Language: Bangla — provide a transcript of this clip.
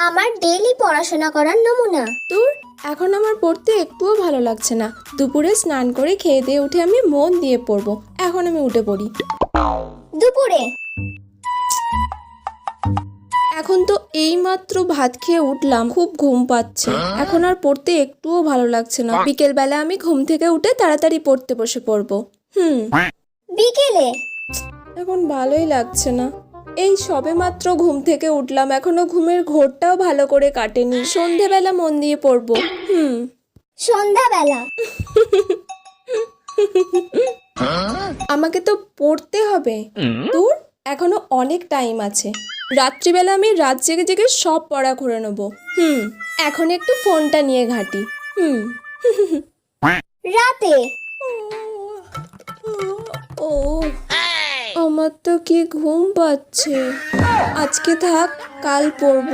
আমার ডেইলি পড়াশোনা করার নমুনা। তোর? এখন আমার পড়তে একটুও ভালো লাগছে না। দুপুরে স্নান করে খেয়ে দিয়ে উঠে আমি মন দিয়ে পড়ব। এখন আমি উঠে পড়ি। দুপুরে। এখন তো এইমাত্র ভাত খেয়ে উঠলাম খুব ঘুম পাচ্ছে। এখন আর পড়তে একটুও ভালো লাগছে না। বিকেল বেলা আমি ঘুম থেকে উঠে তাড়াতাড়ি পড়তে বসে পড়ব। হুম। বিকেলে। এখন ভালোই লাগছে না। এই সবে মাত্র ঘুম থেকে উঠলাম এখনও ঘুমের ঘোরটাও ভালো করে কাটেনি সন্ধেবেলা মন দিয়ে পড়ব হুম সন্ধ্যাবেলা আমাকে তো পড়তে হবে তোর এখনও অনেক টাইম আছে রাত্রিবেলা আমি রাত জেগে জেগে সব পড়া করে নেব হুম এখন একটু ফোনটা নিয়ে ঘাঁটি হুম রাতে ও আমার তো কি ঘুম পাচ্ছে? আজকে থাক কাল পড়ব।